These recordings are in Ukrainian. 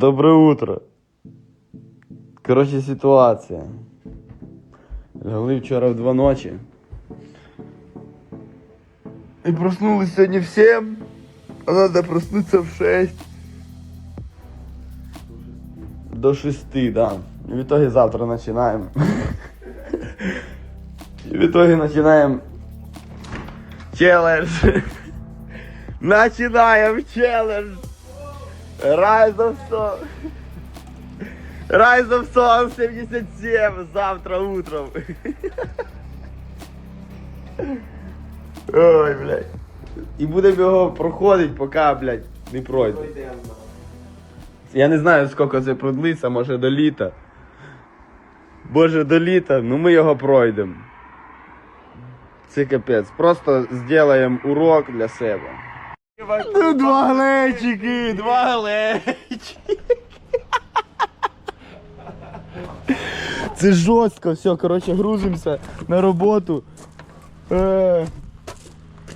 Доброе утро. Короче, ситуація. Лягли вчора в два ночі. І проснулись сьогодні в 7, а надо проснуться в 6. До 6, да. І в итоге завтра починаємо. І в итоге починаємо челендж. Начинаем челлендж. Rise of Sun. Rise of Sun 77 завтра утром. Ой, блядь. І будемо його проходити, поки, блядь, не пройде. Я не знаю, скільки це продлиться, може до літа. Боже, до літа, ну ми його пройдемо. Це капець. Просто зробимо урок для себе. Два глечики, два глечики. Це жорстко, все, коротше, грузимося на роботу. Е,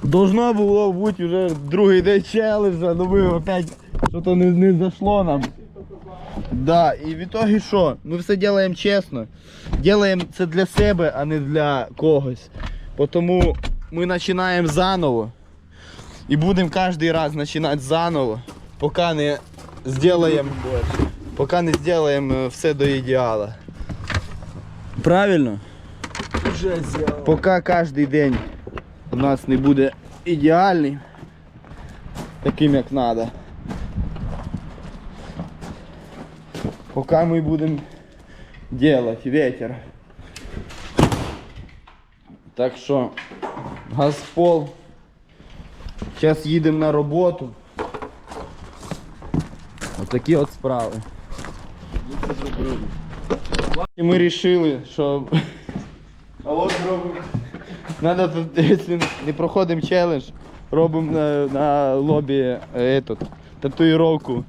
должно було бути вже другий день челенджа, ну ми опять щось не, не зайшло нам. Да, і в итоге що? Ми все робимо чесно. Делаємо це для себе, а не для когось. Тому ми починаємо заново. І будемо кожен раз починати заново, поки не зробимо, поки не зробимо все до ідеалу. Правильно? Уже сделал. Поки кожен день у нас не буде ідеальний, таким як треба. Поки ми будемо делать ветер. Так що газ в пол. Зараз їдемо на роботу. Отакі от справи. І ми вирішили, що А вот зробимо. Надо тут, якщо не проходимо челендж, робимо на, на лобі е, этот, татуїровку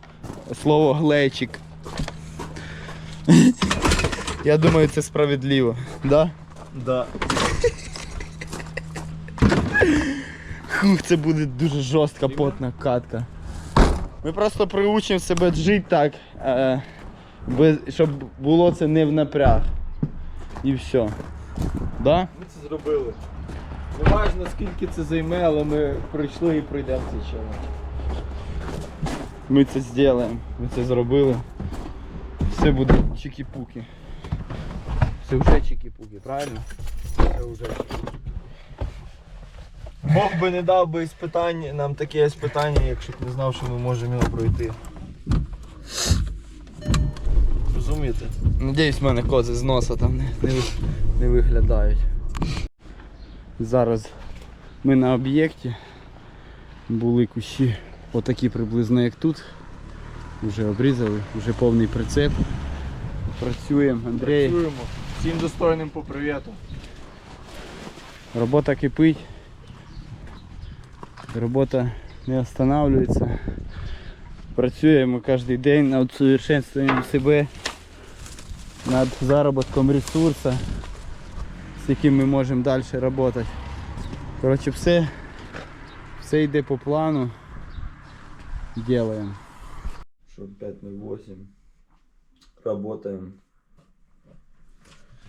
слово глечик. Я думаю, це справедливо. Да? Да. Хух, це буде дуже жорстка потна катка. Ми просто приучимо себе жити так, е, без, щоб було це не в напряг. І все. Да? Ми це зробили. Не важно скільки це займе, але ми пройшли і пройдемо цей челендж. Ми це зробимо. Ми це зробили. Все буде чики-пуки. Все вже чики-пуки, правильно? Це вже. Бог би не дав би іспитань, нам таке іспитання, якщо б не знав, що ми можемо його пройти. Розумієте? Надіюсь, в мене кози з носа там не, не, ви- не виглядають. Зараз ми на об'єкті. Були кущі отакі приблизно як тут. Вже обрізали, вже повний прицеп. Працюємо, Андрій. Працюємо. Всім достойним по привіту. Робота кипить. Робота не останавливається. Працюємо кожен день над усовершенствуванням себе, над заробітком ресурсу, з яким ми можемо далі працювати. Коротше, все, все йде по плану. Делаємо. Что 5.08. Работаем.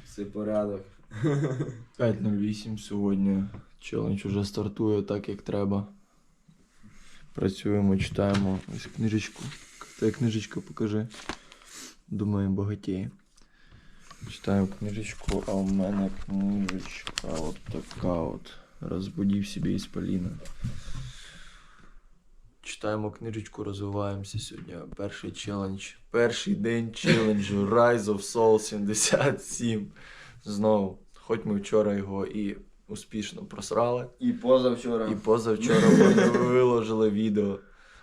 Все порядок. 5.08 сьогодні. Челендж уже стартує так, як треба. Працюємо, читаємо ось книжечку. Та книжечка покажи. Думаю, багатіє. Читаю книжечку, а у мене книжечка от така от. Розбудів себе Іспаліна. Читаємо книжечку, розвиваємося сьогодні. Перший челендж. Перший день челенджу Rise of Soul 77. Знову. Хоч ми вчора його і успішно просрали. І позавчора. І позавчора ми виложили відео.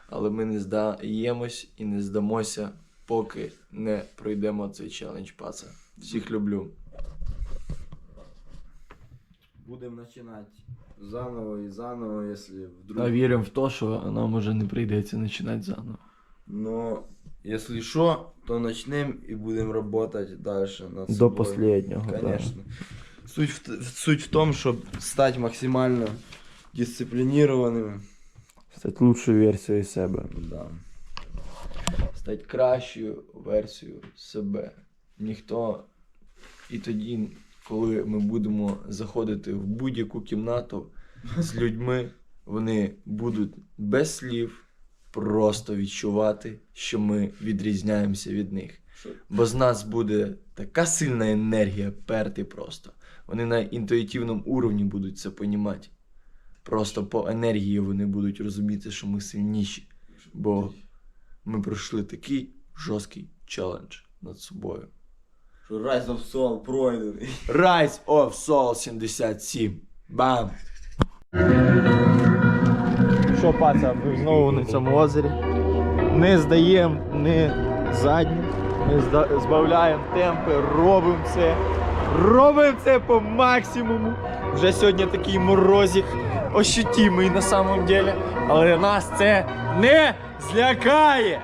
Але ми не здаємось і не здамося, поки не пройдемо цей челендж, паца. Всіх люблю. Будемо починати заново і заново, якщо вдруг. А віримо в те, що нам уже не прийдеться починати заново. Но якщо що, то почнемо і будемо працювати далі над До собою. последнього, да. Конечно. Суть в, суть в том, щоб стати максимально дисциплінірованими. Стати лучшою версією себе. Да. стати кращою версією себе. Ніхто. І тоді, коли ми будемо заходити в будь-яку кімнату з людьми, вони будуть без слів просто відчувати, що ми відрізняємося від них. Бо з нас буде така сильна енергія перти просто. Вони на інтуїтивному уровні будуть це понімати. Просто по енергії вони будуть розуміти, що ми сильніші. Бо ми пройшли такий жорсткий челендж над собою. Що Rise of Soul пройдений. Rise of Soul 77. Бам! Що, пацан, ми знову на цьому озері. Не здаємо, не задні. Ми збавляємо темпи, робимо це. Робимо це по максимуму. Вже сьогодні такий морозик ощутимий на самом деле. Але нас це не злякає.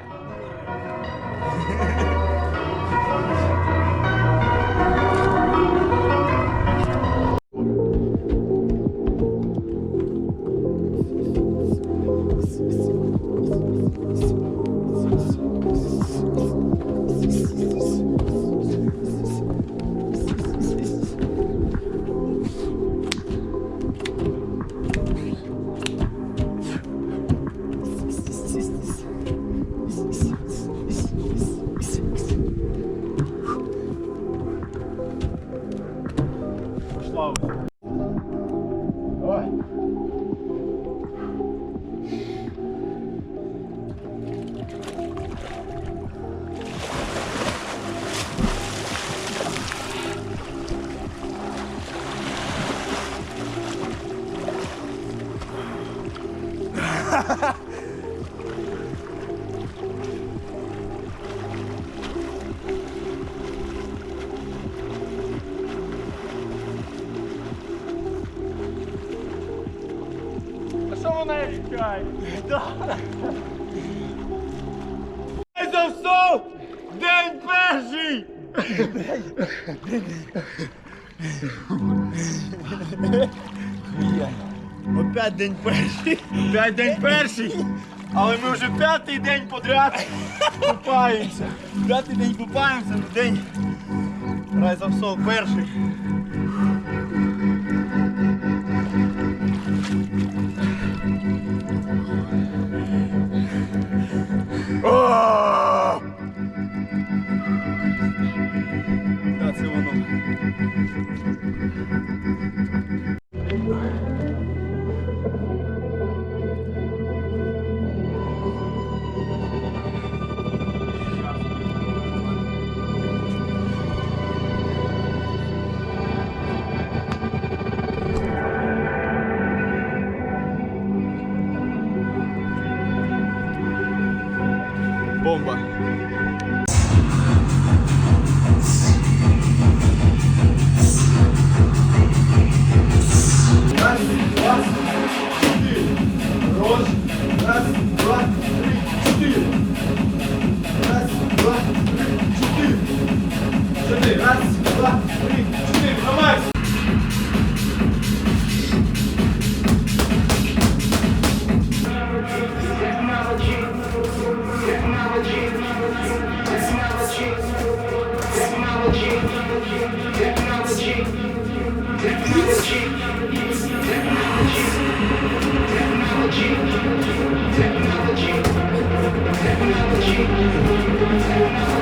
Вона чекає? Завсов! День перший! Опять день перший. Опять день перший. Але ми вже п'ятий день подряд купаємося. П'ятий день купаємося, день. Soul перший. Бомба. Раз, два, три, чотири. Раз, два, три, чотири. Чотири. Раз, два, три, чотири. Давай. Technology, technology. technology, technology, technology.